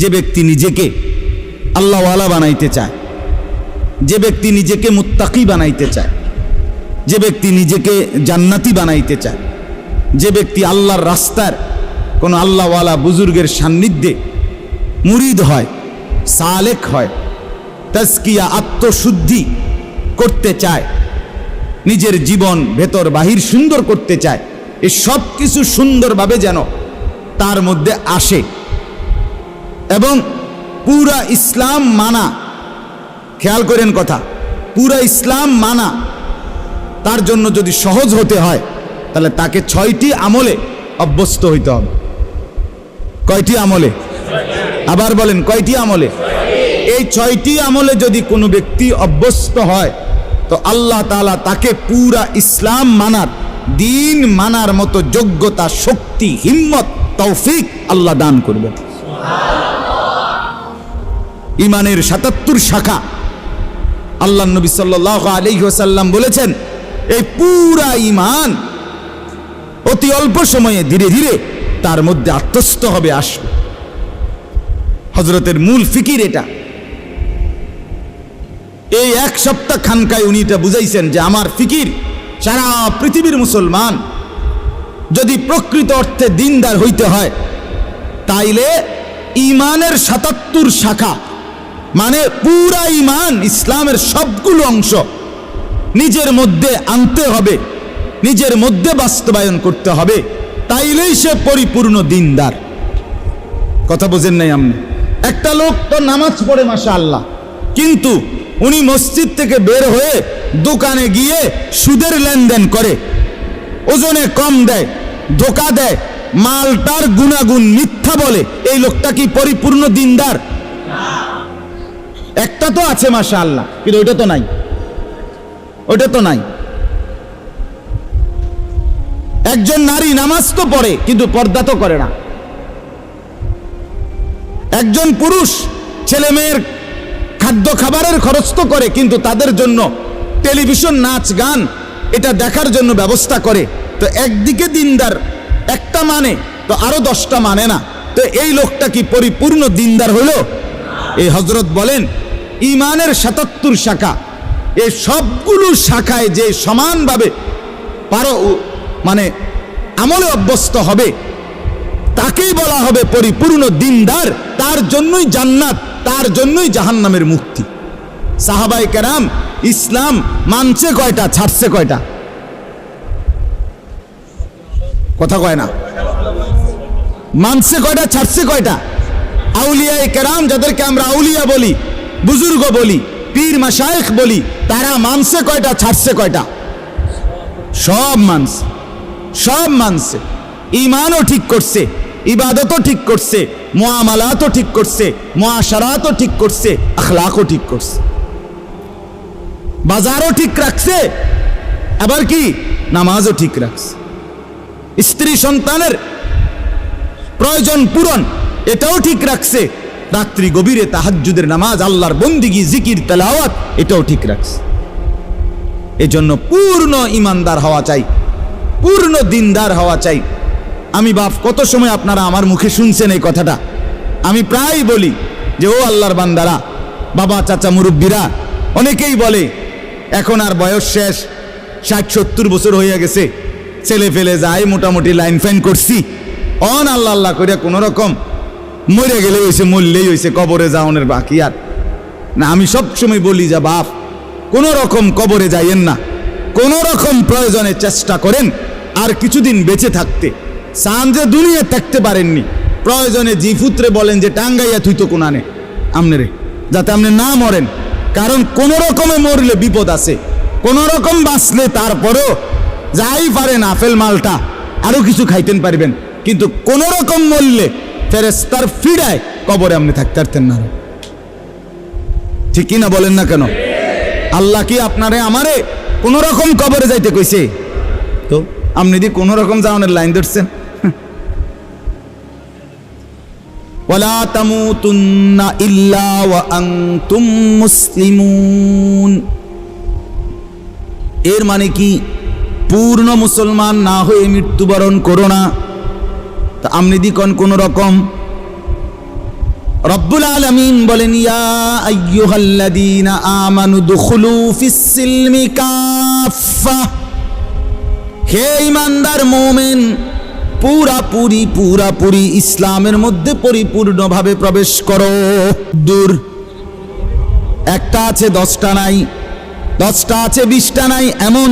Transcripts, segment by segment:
যে ব্যক্তি নিজেকে আল্লাহওয়ালা বানাইতে চায়, যে ব্যক্তি নিজেকে মুত্তাকি বানাইতে চায়, যে ব্যক্তি নিজেকে জান্নাতি বানাইতে চায়, যে ব্যক্তি আল্লাহর রাস্তার কোনো আল্লাহওয়ালা বুজুর্গের সান্নিধ্যে মুরিদ হয়, সালেক হয় তাস্কিয়া আত্মশুদ্ধি করতে চায়, নিজের জীবন ভেতর বাহির সুন্দর করতে চায়, এ সব কিছু সুন্দরভাবে যেন তার মধ্যে আসে। এবং পুরা ইসলাম মানা। খেয়াল করেন কথা, পুরা ইসলাম মানা। তার জন্য যদি সহজ হতে হয়, তাহলে তাকে ছয়টি আমলে অভ্যস্ত হইতে হবে। কয়টি আমলে? আবার বলেন, কয়টি আমলে? এই ছয়টি আমলে যদি কোনো ব্যক্তি অভ্যস্ত হয়, তো আল্লাহ তালা তাকে পুরা ইসলাম মানার, দিন মানার মতো যোগ্যতা, শক্তি, হিম্মত, তৌফিক আল্লাহ দান করবেন। ইমানের সাতাত্তর শাখা। আল্লাহ নবী সাল্লাহ আলিহাসাল্লাম বলেছেন, এই পুরা ইমান অতি অল্প সময়ে ধীরে ধীরে তার মধ্যে আত্মস্থ হবে, আসবে। হজরতের মূল ফিকির এটা। এই এক সপ্তাহ খানকায় উনি এটা বুঝাইছেন যে, আমার ফিকির সারা পৃথিবীর মুসলমান যদি প্রকৃত অর্থে দিনদার হইতে হয়, তাইলে ইমানের সাতাত্তর শাখা মানে পুরা ইমান ইসলামের সবগুলো অংশ নিজের মধ্যে আনতে হবে, নিজের মধ্যে বাস্তবায়ন করতে হবে, তাইলেই সে পরিপূর্ণ দিনদার। কথা বোঝেন নাই আপনি? একটা লোক তো নামাজ পড়ে মাসা আল্লাহ কিন্তু উনি মসজিদ থেকে বের হয়ে দোকানে গিয়ে সুদের লেনদেন করে, ওজনে কম দেয়, ধোকা দেয়, মালটার গুণাগুণ মিথ্যা বলে, এই লোকটা কি পরিপূর্ণ দিনদার? একটা তো আছে মাসা আল্লাহ কিন্তু ওইটা তো নাই। ওইটা তো নাই। একজন নারী নামাজ তো পড়ে, কিন্তু পর্দা তো করে না। একজন পুরুষ ছেলে মেয়ের খাদ্য খাবারের খরচ তো করে, কিন্তু তাদের জন্য টেলিভিশন, নাচ, গান, এটা দেখার জন্য ব্যবস্থা করে। তো একদিকে দিনদার একটা মানে তো আরও দশটা মানে না। তো এই লোকটা কি পরিপূর্ণ দিনদার হলো? এই হজরত বলেন ইমানের সাতাত্তর শাখা এই সবগুলো শাখায় যে সমানভাবে পারো মানে আমলে অভ্যস্ত হবে, তাকেই বলা হবে পরিপূর্ণ দিনদার, তার জন্যই জান্নাত, তার জন্যই জাহান্নামের মুক্তি। সাহাবাই কেরাম, ইসলাম মানছে কয়টা, ছাড়ছে কয়টা? কথা কয় না। মানছে কয়টা, ছাড়ছে কয়টা? আউলিয়ায় কেরাম যাদেরকে আমরা আউলিয়া বলি, বুজুর্গ বলি, পীর মাসায়েখ বলি, তারা মানছে কয়টা ছাড়ছে কয়টা? সব মানছে সব মানছে ইমানও ঠিক করছে, ইবাদতও ঠিক করছে মোয়ামালাতও ঠিক করছে মোয়াশারাতও ঠিক করছে, আখলাকও ঠিক করছে। বাজারও ঠিক রাখছে, আবার কি? নামাজও ঠিক রাখছে। স্ত্রী সন্তানের প্রয়োজন পূরণ এটাও ঠিক রাখছে। রাত্রি গভীরে তাহাজ্জুদের নামাজ, আল্লাহর বন্দিগি, জিকির, তেলাওয়াত, এটাও ঠিক রাখছে। এজন্য পূর্ণ ইমানদার হওয়া চাই। পূর্ণ দিনদার হওয়া চাই। আমি বাপ, কত সময় আপনারা আমার মুখে শুনছেন এই কথাটা? আমি প্রায় বলি যে, ও আল্লাহর বান্দারা, বাবা, চাচা, মুরব্বীরা, অনেকেই বলে, এখন আর বয়স শেষ, ষাট, সত্তর বছর হইয়া গেছে, ছেলে ফেলে যায় মোটামুটি লাইন ফাইন করছি। অন আল্লাহ আল্লাহ করিয়া কোনো রকম মরে গেলে হয়েছে মরলেই হয়েছে কবরে যাওয়ানের বাকি আর। না, আমি সবসময় বলি যা, বাপ, কোনো রকম কবরে যাইয়েন না। কোনো রকম প্রয়োজনে চেষ্টা করেন আর কিছুদিন বেঁচে থাকতে। সান যে দুনিয়া থাকতে পারেননি। প্রয়োজনে জিফুত্রে বলেন যে, টাঙ্গাইয়া তুই তো কোনানে। আমনে রে, যাতে আপনি না মরেন। কারণ কোন রকমে মরলে বিপদ আছে। কোন রকম বাঁচলে তারপরেও যাই পারেন আপেল মালটা, আরও কিছু খাইতেন পারবেন। কিন্তু কোন রকম মরলে ফেরেস্তার ফিরায় কবরে আপনি থাকতে পারতেন না। ঠিক কিনা বলেন না কেন? আল্লাহ কি আপনারে, আমারে কোন রকম কবরে যাইতে কইছে? তো আপনি দি কোন রকম যাওয়ানের লাইন ধরছেন। তামুতুন্না ইল্লা ওয়া আনতুম মুসলিমুন। এর মানে কি? পূর্ণ মুসলমান না হয়ে মৃত্যুবরণ করো না। তা আপনি দি কন রকম? রব্বুল আলামিন বলেন আমানু দুখুলু ফিস সিলমি কাফা হে ইমানদার মোমেন, পুরাপুরি পুরাপুরি ইসলামের মধ্যে পরিপূর্ণভাবে প্রবেশ করো। দূর। একটা আছে, দশটা নাই। দশটা আছে, বিশটা নাই, এমন।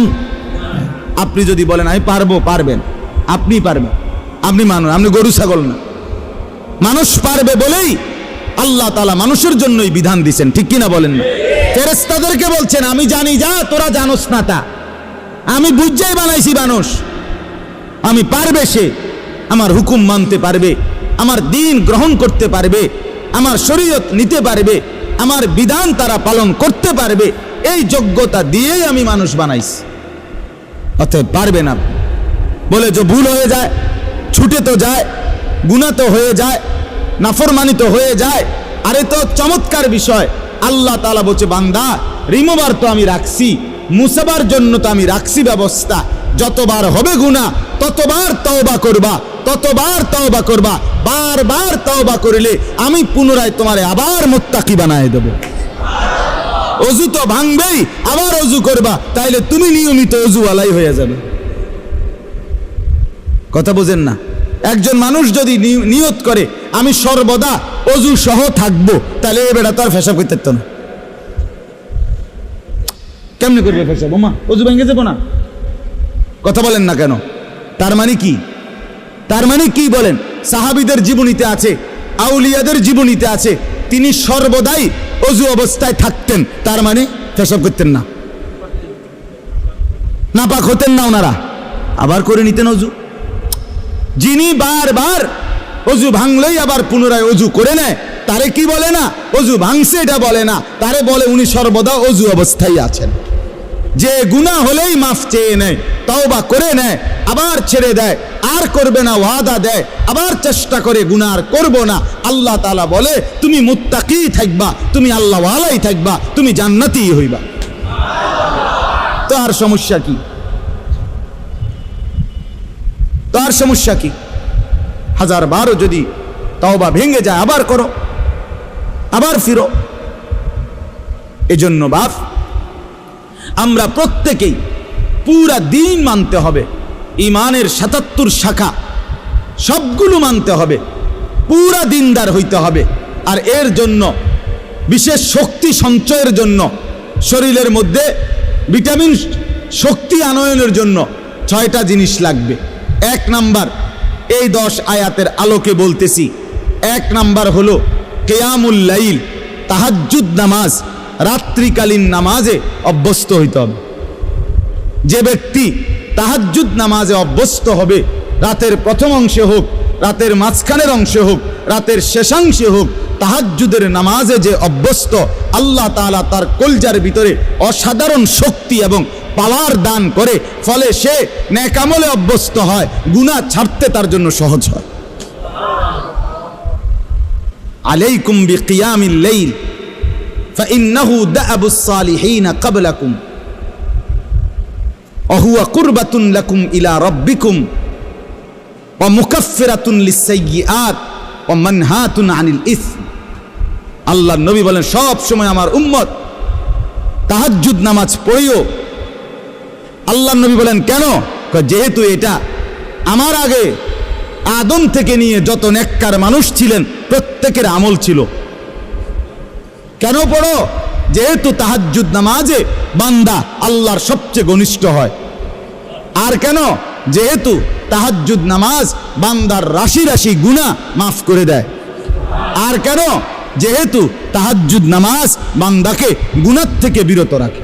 আপনি যদি বলেন, আমি পারব, পারবেন। আপনি পারবেন। আপনি মানুষ, আপনি গরু, ছাগল না। মানুষ পারবে বলেই আল্লাহ তালা মানুষের জন্যই বিধান দিচ্ছেন ঠিক কিনা বলেন ফেরেস্তাদেরকে বলছেন, আমি জানি যা, তোরা জানোস না তা। আমি বুঝাই বানাইছি মানুষ। আমি পারবে সে, আমার হুকুম মানতে পারবে, আমার দিন গ্রহণ করতে পারবে, আমার শরীয়ত নিতে পারবে, আমার বিধান তারা পালন করতে পারবে, এই যোগ্যতা দিয়েই আমি মানুষ বানাইছি। অতএব পারবে না। বলে যে ভুল হয়ে যায় ছুটে তো যায়, গুণা তো হয়ে যায়, নাফরমানি তো হয়ে যায়। আরে তো চমৎকার বিষয়। আল্লাহ তালা বলছে, বান্দা রিমোবার তো আমি রাখছি, মুসাবার জন্য তো আমি রাখছি ব্যবস্থা। যতবার হবে গুণা, ততবার তওবা করবা, ততবার তওবা করবা, বারবার তওবা করলে আমি পুনরায় তোমারে আবার মোত্তাকি বানায় দেবো। অজু তো ভাঙবেই, আবার অজু করবা, তাইলে তুমি নিয়মিত অজুওয়ালাই হয়ে যাবে। কথা বোঝেন না। একজন মানুষ যদি নিয়ত করে, আমি সর্বদা অজু সহ থাকব, তাহলে এ বেটা তার ফেসা করতে না। কেমনে করবে ফেসা বোমা অজু ভেঙে যাব না। কথা বলেন না কেন? তার মানে কি? তার মানে কি বলেন? সাহাবিদের জীবনীতে আছে, আউলিয়াদের জীবনীতে আছে, তিনি সর্বদাই অজু অবস্থায় থাকতেন, তার মানে ফেসব করতেন না। নাপাক হতেন না ওনারা। আবার করে নিতেন অজু। যিনি বারবার অজু ভাঙলেই আবার পুনরায় অজু করে নেয়, তারে কি বলে না? অজু ভাঙছে এটা বলে না, তারে বলে উনি সর্বদা অজু অবস্থায় আছেন। যে গুনাহ হলেই মাফ চেয়ে নেয়, তওবা করে নেয়, আবার ছেড়ে দেয়, আর করবে না, ওয়াদা দেয়, আবার চেষ্টা করে গুনাহ আর করব না। আল্লাহ তালা বলে, তুমি মুত্তাকি থাকবা, তুমি আল্লাহ আল্লাহওয়ালাই থাকবা, তুমি জান্নাতি হইবা। তো আর সমস্যা কি? তো আর সমস্যা কি? হাজার বারো যদি তওবা ভেঙে যায়, আবার করো, আবার ফিরো। এজন্য বাপ, আমরা প্রত্যেকেই পুরা দিন মানতে হবে ইমানের সাতাত্তর শাখা সবগুলো মানতে হবে, পুরা দিনদার হইতে হবে। আর এর জন্য, বিশেষ শক্তি সঞ্চয়ের জন্য, শরীরের মধ্যে ভিটামিন শক্তি আনয়নের জন্য ছয়টা জিনিস লাগবে। এক নাম্বার, এই দশ আয়াতের আলোকে বলতেছি, এক নাম্বার হলো কেয়ামুল লাইল, তাহাজ্জুদ নামাজ, রাত্রিকালীন নামাজে অভ্যস্ত হইতে হবে। যে ব্যক্তি তাহাজ্জুদ নামাজে অভ্যস্ত হবে, রাতের প্রথম অংশে হোক, রাতের মাঝখানের অংশে হোক, রাতের শেষাংশে হোক, তাহাজ্জুদের নামাজে যে অভ্যস্ত, আল্লাহ তাআলা তার কলজার ভিতরে অসাধারণ শক্তি এবং পাওয়ার দান করে ফলে সে ন্যাকামলে অভ্যস্ত হয় গুনাহ ছাড়তে তার জন্য সহজ হয় আলাইকুম বিকিয়ামিল লাইল فإنه دأب الصالحين قبلكم وهو قربة لكم إلى ربكم ومكفرة للسيئات ومنهاة عن الإثم আল্লাহ নবী বলেন সব সময় আমার উম্মত তাহাজ্জুদ নামাজ পড়িও আল্লাহ নবী বলেন, কেন? যেহেতু এটা আমার আগে আদম থেকে নিয়ে যত নেককার মানুষ ছিলেন, প্রত্যেকের আমল ছিল। কেন পড়ো? যেহেতু তাহাজ্জুদ নামাজে বান্দা আল্লাহর সবচেয়ে ঘনিষ্ঠ হয়। আর কেন? যেহেতু তাহাজ্জুদ নামাজ বান্দার রাশি রাশি গুণা মাফ করে দেয়। আর কেন? যেহেতু তাহাজ্জুদ নামাজ বান্দাকে গুণার থেকে বিরত রাখে।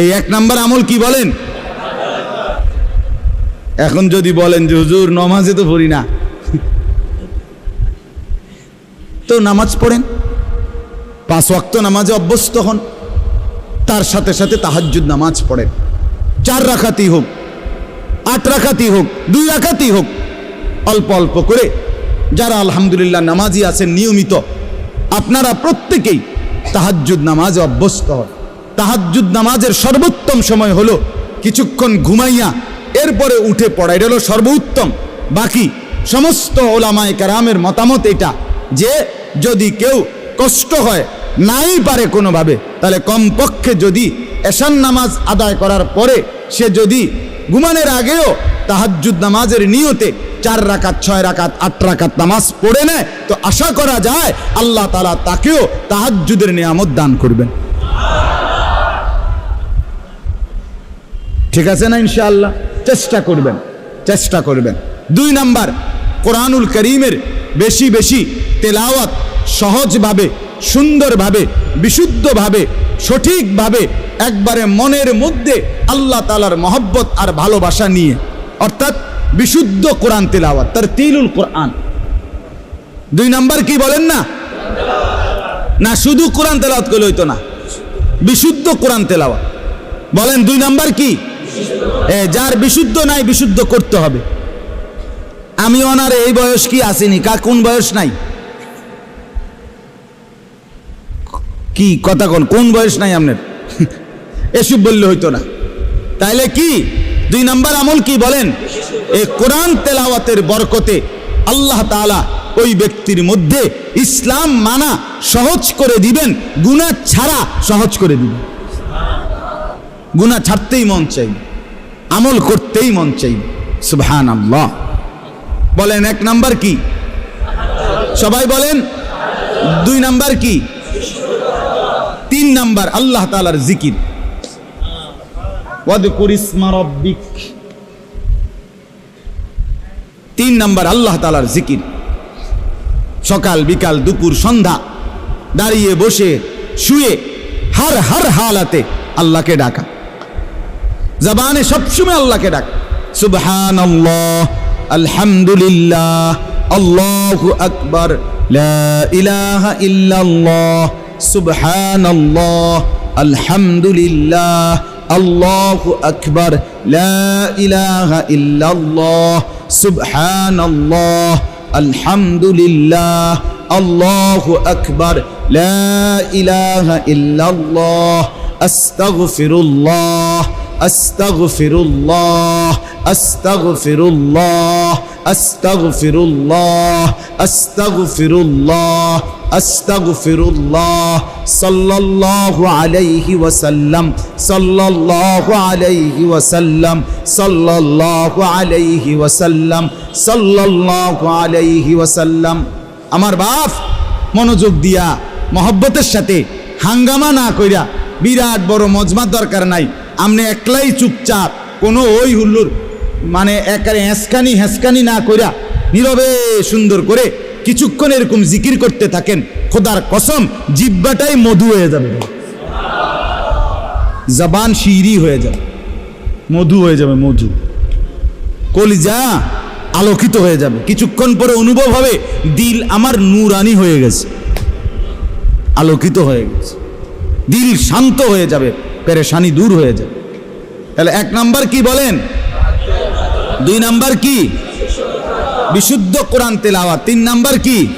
এই এক নাম্বার আমল কি বলেন? এখন যদি বলেন যে, হুজুর, নমাজে তো পড়ি না। তো নামাজ পড়েন। পাঁচ ওয়াক্ত নামাজে অভ্যস্ত হন। তার সাথে সাথে তাহাজ্জুদ নামাজ পড়েন। চার রাখাতেই হোক, আট রাখাতেই হোক, দুই রাখাতেই হোক, অল্প অল্প করে যারা আলহামদুলিল্লাহ নামাজি আছেন নিয়মিত, আপনারা প্রত্যেকেই তাহাজ্জুদ নামাজে অভ্যস্ত হন। তাহাজ্জুদ নামাজের সর্বোত্তম সময় হলো কিছুক্ষণ ঘুমাইয়া এরপরে উঠে পড়া। এটা হলো সর্বোত্তম। বাকি সমস্ত ওলামায় কারামের মতামত এটা যে যদি কেউ কষ্ট হয়, নাই পারে কোনোভাবে, তাহলে কমপক্ষে যদি এশান নামাজ আদায় করার পরে সে যদি ঘুমানোর আগেও তাহাজ্জুদ নামাজের নিয়তে চার রাকাত, ছয় রাকাত, আট রাকাত নামাজ পড়ে নেয়, তো আশা করা যায় আল্লাহ তালা তাকেও তাহাজ্জুদের নিয়ামত দান করবেন। ঠিক আছে না ইনশাআল্লাহ? চেষ্টা করবেন চেষ্টা করবেন। দুই নাম্বার, কোরআনুল করিমের বেশি বেশি তেলাওয়াত সহজভাবে, সুন্দরভাবে, বিশুদ্ধভাবে, সঠিকভাবে, একবারে মনের মধ্যে আল্লাহ তালার মহব্বত আর ভালোবাসা নিয়ে, অর্থাৎ বিশুদ্ধ কোরআন তেলাওয়াত তার তিলুল কোরআন। দুই নাম্বার কি বলেন না? না, শুধু কোরআন তেলাওয়াত করলে হইতো না। বিশুদ্ধ কোরআন তেলাওয়াত। বলেন দুই নাম্বার কি? যার বিশুদ্ধ নাই, বিশুদ্ধ করতে হবে। আমি ওনার এই বয়স কি আসেনি? কা, কোন বয়স নাই? কি, কথা কোন? কোন বয়স নাই আপনার? এসব বললে হইতো না। তাইলে কি? দুই নাম্বার আমল কি বলেন? এই কোরআন তেলাওয়াতের বরকতে আল্লাহ তাআলা ওই ব্যক্তির মধ্যে ইসলাম মানা সহজ করে দিবেন, গুনাহ ছাড়া সহজ করে দিবেন। গুনাহ ছাড়তেই মন চাই, আমল করতেই মন চাই। সুবহান আল্লাহ বলেন, এক নাম্বার কি? সবাই বলেন, দুই নাম্বার কি? তিন নাম্বার আল্লাহ তালার জিকির। তিন নাম্বার আল্লাহ তালার জিকির। সকাল, বিকাল, দুপুর, সন্ধ্যা, দাঁড়িয়ে, বসে, শুয়ে, হর হার হালাতে আল্লাহকে ডাকা। জবানে সবসময় আল্লাহকে ডাক। সুবহান আলহামদুলিল্লাহ, আল্লাহু আকবার, লা ইলাহা ইল্লাল্লাহ সুবহান আলহামদুলিল্লাহ, আল্লাহু আকবার, লা ইলাহা ইল্লাল্লাহ সুবহান আলহামদুলিল্লাহ, আল্লাহু আকবার ইলাহা ইল্লাল্লাহ, আস্তাগফিরুল্লাহ আস্তাগফিরুল্লাহ আস্তাগফিরুল্লাহ আস্তাগফিরুল্লাহ আস্তাগফিরুল্লাহ আস্তাগফিরুল্লাহ সাল্লাল্লাহু আলাইহি ওয়াসাল্লাম, সাল্লাল্লাহু আলাইহি ওয়াসাল্লাম, সাল্লাল্লাহু আলাইহি ওয়াসাল্লাম, সাল্লাল্লাহু আলাইহি ওয়াসাল্লাম। আমার বাপ মনোযোগ দিয়া, মহব্বতের সাথে হাঙ্গামা না কইরা বিরাট বড় মজমার দরকার নাই। আমনে একলাই চুপচাপ, কোনো ওই হুল্লুর মানে একারে হ্যাঁসকানি হ্যাঁসকানি না কইরা নীরবে সুন্দর করে কিছুক্ষণ এরকম জিকির করতে থাকেন, খোদার কসম জিব্বাটাই মধু হয়ে যাবে। জবান শিরি হয়ে যাবে, মধু হয়ে যাবে, মধু। কলিজা আলোকিত হয়ে যাবে। কিছুক্ষণ পরে অনুভব হবে, দিল আমার নূরানি হয়ে গেছে, আলোকিত হয়ে গেছে। দিল শান্ত হয়ে যাবে। পেরেশানি দূর হয়ে যাবে তাহলে এক নাম্বার কি বলেন? দুই নাম্বার কি? বিশুদ্ধ কোরআন তেলাওয়া তিন নাম্বার কি?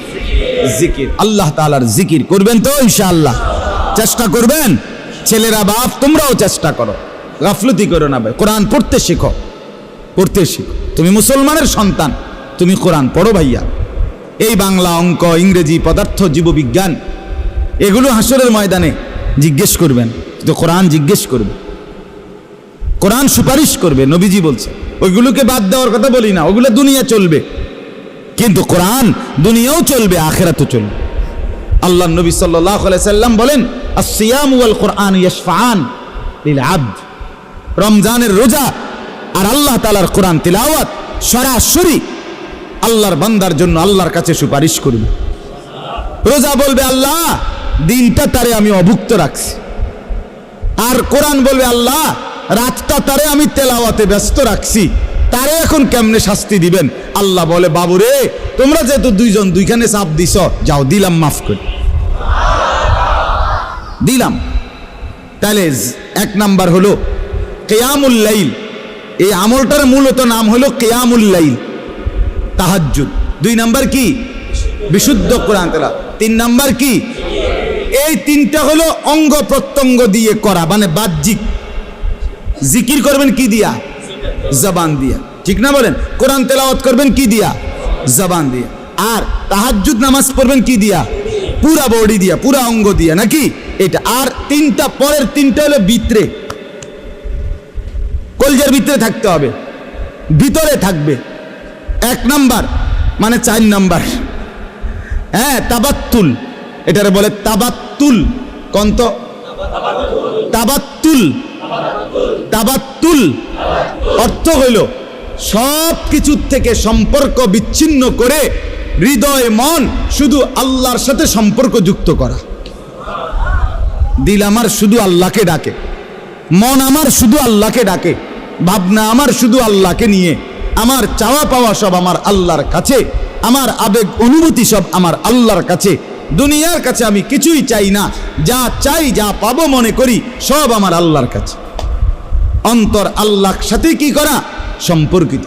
জিকির। আল্লাহ তাআলার জিকির করবেন তো ইনশাআল্লাহ। চেষ্টা করবেন? ছেলেরা বাপ, তোমরাও চেষ্টা করো। গাফলতি করো না ভাই। কোরআন পড়তে শিখো। পড়তে শিখো। তুমি মুসলমানের সন্তান। তুমি কোরআন পড়ো ভাইয়া। এই বাংলা অঙ্ক, ইংরেজি পদার্থ, জীববিজ্ঞান, এগুলো হাসরের ময়দানে জিজ্ঞেস করবেন। তো কোরআন জিজ্ঞেস করবে, কোরআন সুপারিশ করবে, নবীজি বলছে, ওইগুলোকে বাদ দেওয়ার কথা বলি না, ওগুলো দুনিয়া চলবে। কিন্তু কোরআন দুনিয়াও চলবে, আখেরাতও চলবে। আল্লাহ নবী সাল্লাম বলেন কোরআন রমজানের রোজা আর আল্লাহ তালার কোরআন তিলাওয়াত সরাসরি আল্লাহর বান্দার জন্য আল্লাহর কাছে সুপারিশ করবে। রোজা বলবে, আল্লাহ, দিনটা তারে আমি অভুক্ত রাখছি। আর কোরআন বলবে, আল্লাহ, রাতটা তারে আমি তেলাওয়াতে ব্যস্ত রাখছি। তারে এখন কেমনে শাস্তি দিবেন? আল্লাহ বলে, বাবুরে, তোমরা যেহেতু দুইজন, দুইখানে চাপ দিছ, যাও, দিলাম, মাফ করে। দিলাম। তাহলে এক নাম্বার হলো কেয়ামুল্লাইল এই আমলটার মূলত নাম হলো কেয়ামুল্লাইল তাহাজ্জুদ। দুই নাম্বার কি? বিশুদ্ধ কোরআন তেলা তিন নাম্বার কি? এই তিনটা হলো অঙ্গ প্রত্যঙ্গ দিয়ে করা মানে বাহ্যিক। জিকির করবেন কি দিয়া? জবান দিয়া। ঠিক না বলেন? কোরআন তেলাওয়াত করবেন কি দিয়া? জবান দিয়া। আর তাহাজ্জুদ নামাজ পড়বেন কি দিয়া? পুরা বডি দিয়া, পুরা অঙ্গ দিয়া, নাকি? এটা। আর তিনটা, পরের তিনটা হলো ভিতরে। কলজের ভিতরে থাকতে হবে। ভিতরে থাকবে। এক নাম্বার মানে চার নাম্বার। হ্যাঁ তাবাত্তুল। এটারে বলে তাবাত্তুল। কন্ত? তাবাত্তুল। তাবাত্তুল। অর্থ হইল, সব কিছুর থেকে সম্পর্ক বিচ্ছিন্ন করে হৃদয়, মন শুধু আল্লাহর সাথে সম্পর্ক যুক্ত করা। দিল আমার শুধু আল্লাহকে ডাকে, মন আমার শুধু আল্লাহকে ডাকে, ভাবনা আমার শুধু আল্লাহকে নিয়ে, আমার চাওয়া পাওয়া সব আমার আল্লাহর কাছে, আমার আবেগ অনুভূতি সব আমার আল্লাহর কাছে দুনিয়ার কাছে আমি কিছুই চাই না। যা চাই, যা পাবো মনে করি, সব আমার আল্লাহর কাছে। অন্তর আল্লাহর সাথে কি করা? সম্পর্কিত।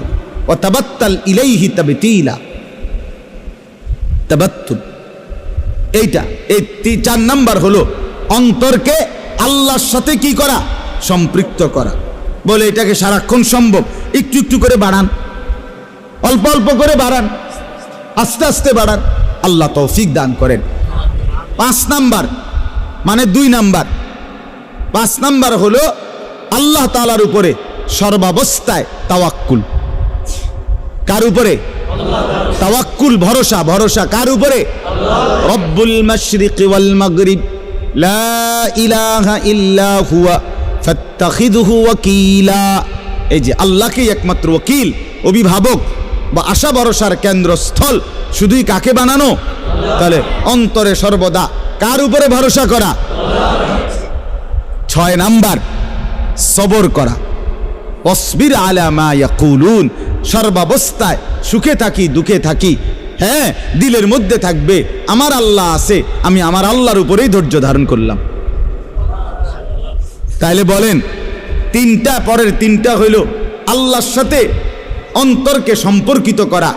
ও তাবাত্তাল ইলাইহি তাবতিলা। তাবাত্তুল। এইটা, এই চার নাম্বার হলো অন্তরকে আল্লাহর সাথে কি করা? সম্পৃক্ত করা। বলে এটাকে সারাক্ষণ সম্ভব। একটু একটু করে বাড়ান। অল্প অল্প করে বাড়ান। আস্তে আস্তে বাড়ান। আল্লাহ তৌফিক দান করেন। পাঁচ নাম্বার মানে দুই নাম্বার। পাঁচ নাম্বার হলো আল্লাহ তালার উপরে সর্বাবস্থায় তাওয়াক্কুল। কার উপরে? তাওয়াক্কুল, ভরসা। ভরসা কার উপরে? রব্বুল মাশরিক ওয়াল মাগরিব। লা ইলাহা ইল্লা হুয়া, ফাত্তাখিযুহু ওয়াকিলা। এই যে আল্লাহকেই একমাত্র ওকিল অভিভাবক। বা আশা ভরসার কেন্দ্রস্থল। শুধুই কাকে বানানো? তাহলে অন্তরে সর্বদা কার উপরে ভরসা করা? ছয় নাম্বার, সবর করা। অসবির আলামা ইয়াকুলুন, সর্বাবস্থায় সুখে থাকি, দুঃখে থাকি। হ্যাঁ দিলের মধ্যে থাকবে, আমার আল্লাহ আছে, আমি আমার আল্লাহর উপরেই ধৈর্য ধারণ করলাম। তাইলে বলেন, তিনটা পরের তিনটা হইল আল্লাহর সাথে অন্তরকে সম্পর্কিত করা।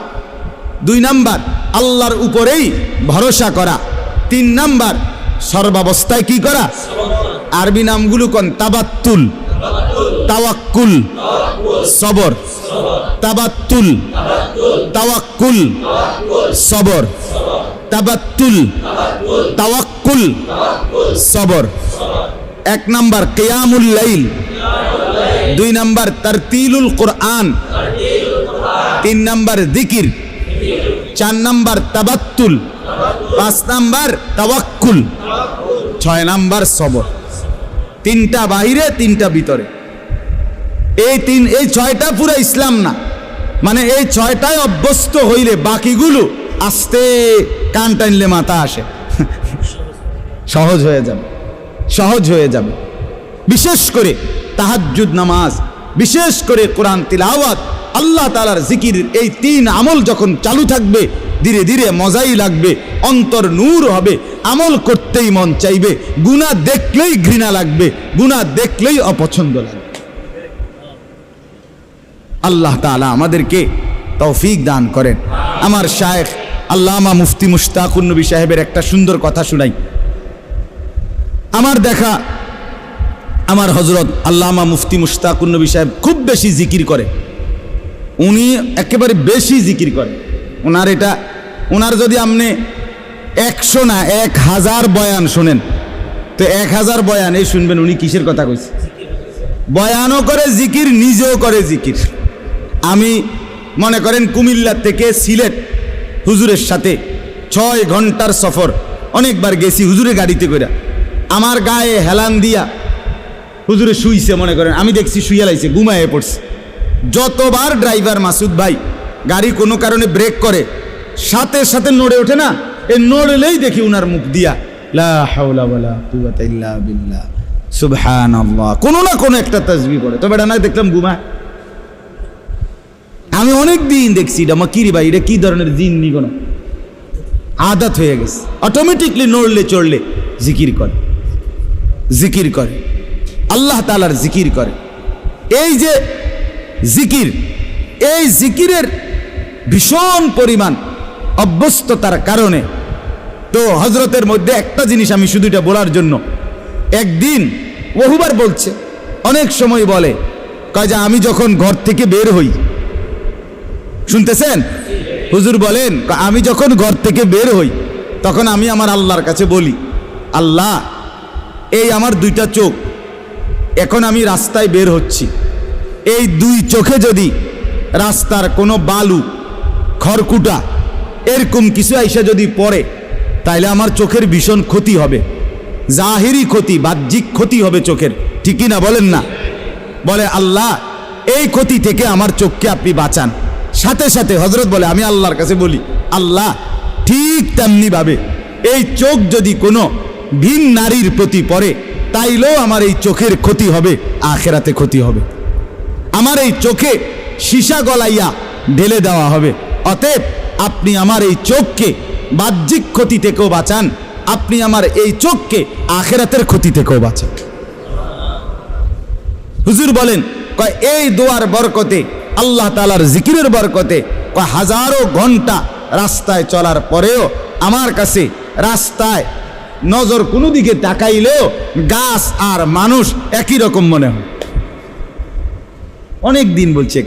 দুই নাম্বার, আল্লাহর উপরেই ভরসা করা। তিন নাম্বার, সর্বাবস্থায় কি করা? আরবি নামগুলো কোন? তাবাত্তুল। তাওয়াক্কুল। সবর। তাবাত্তুল। তাওয়াক্কুল। সবর। তাবাত্তুল। তাওয়াক্কুল। সবর। এক নাম্বার, কেয়ামুল লাইল। দুই নাম্বার, তারতিলুল কোরআন। তিন নাম্বার দিকির চার নাম্বার তাবাত্তুল, পাঁচ নাম্বার তাওয়াক্কুল, ছয় নাম্বার সবর। তিনটা বাহিরে, তিনটা ভিতরে। এই তিন, এই ছয়টা পুরো ইসলাম না। মানে এই ছয়টায় অভ্যস্ত হইলে বাকিগুলো আস্তে কান টানলে মাথা আসে। সহজ হয়ে যাবে। সহজ হয়ে যাবে। বিশেষ করে তাহাজ্জুদ নামাজ। বিশেষ করে কোরআন তিলাওয়াত, আল্লাহ তালার জিকির, এই তিন আমল যখন চালু থাকবে, ধীরে ধীরে মজাই লাগবে, অন্তর নূর হবে, আমল করতেই মন চাইবে গুণা দেখলেই ঘৃণা লাগবে গুণা দেখলেই অপছন্দ লাগবে। আল্লাহ তাআলা আমাদেরকে তৌফিক দান করেন। আমার শায়েখ আল্লামা মুফতি মুশতাকুর নবী সাহেবের একটা সুন্দর কথা শুনাই। আমার দেখা আমার হজরত আল্লামা মুফতি মুশতাকুর নবী সাহেব খুব বেশি জিকির করে। উনি একেবারে বেশি জিকির করে। ওনার এটা ওনার যদি আপনি একশো না, এক হাজার বয়ান শোনেন, তো এক হাজার বয়ান, এই শুনবেন উনি কিসের কথা কইছে? বয়ানও করে জিকির, নিজেও করে জিকির। আমি মনে করেন কুমিল্লা থেকে সিলেট হুজুরের সাথে ছয় ঘণ্টার সফর, অনেকবার গেছি হুজুরের গাড়িতে করে আমার গায়ে হেলান দিয়া হুজুরে শুইছে মনে করেন। আমি দেখছি শুইয়া লাইছে ঘুমায়ে পড়ছে। যতবার ড্রাইভার মাসুদ ভাই গাড়ি কোনো কারণে ব্রেক করে, সাথে সাথে নড়ে ওঠে না, এ নড়লেই দেখি উনার মুখ দিয়া সুবহানাল্লাহ। কোনো না কোনো একটা তাসবিহ পড়ে তবে এটা না দেখলাম ঘুমায়। আমি অনেক দিন দেখছি এটা। আমার কিরি ভাই, এটা কি ধরনের দিন নি কোনো? আদাত হয়ে গেছে। অটোমেটিকলি নড়লে, চড়লে জিকির করে। জিকির করে। আল্লাহ তালার জিকির করে। এই যে জিকির, এই জিকিরের ভীষণ পরিমাণ অভ্যস্ততার কারণে তো হজরতের মধ্যে একটা জিনিস আমি শুধু এটা বলার জন্য। একদিন বহুবার বলছে, অনেক সময় বলে, কয় যে আমি যখন ঘর থেকে বের হই, শুনতেছেন? হুজুর বলেন আমি যখন ঘর থেকে বের হই, তখন আমি আমার আল্লাহর কাছে বলি, আল্লাহ, এই আমার দুইটা চোখ এখন আমি রাস্তায় বের হচ্ছি। এই দুই চোখে যদি রাস্তার কোনো বালু, খড়কুটা এরকম কিছু আইসা যদি পড়ে, তাইলে আমার চোখের ভীষণ ক্ষতি হবে। জাহিরি ক্ষতি, বাহ্যিক ক্ষতি হবে চোখের। ঠিকই না বলেন না? বলে, আল্লাহ, এই ক্ষতি থেকে আমার চোখকে আপনি বাঁচান। সাথে সাথে হজরত বলে, আমি আল্লাহর কাছে বলি, আল্লাহ, ঠিক তেমনিভাবে এই চোখ যদি কোনো ভিন নারীর প্রতি পড়ে তাইলেও আমার এই চোখের ক্ষতি হবে, আখেরাতে ক্ষতি হবে। আমার এই চোখে সীসা গলাইয়া ঢেলে দেওয়া হবে। অতএব আপনি আমার এই চোখকে বাহ্যিক ক্ষতি থেকেও বাঁচান, আপনি আমার এই চোখকে আখেরাতের ক্ষতি থেকেও বাঁচান। হুজুর বলেন, কয়, এই দোয়ার বরকতে, আল্লাহ তালার জিকিরের বরকতে কয় হাজারো ঘণ্টা রাস্তায় চলার পরেও আমার কাছে রাস্তায় নজর কোনো দিকে তাকাইলেও গাছ আর মানুষ একই রকম মনে হয়। অনেক দিন বলছে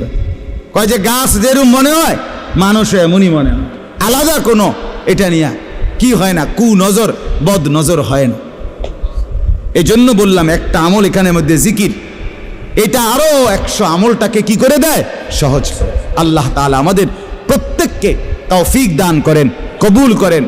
কয় যে গাছ যেরকম মনে হয়, মানুষও এমনই মনে হয়। আলাদা কোনো, এটা নিয়ে কি হয় না, কু নজর, বদ নজর হয় না। এই জন্য বললাম, একটা আমল এখানের মধ্যে জিকির। এটা আরও একশো আমলটাকে কি করে দেয়? সহজ আল্লাহ তাআলা আমাদের প্রত্যেককে তৌফিক দান করেন, কবুল করেন।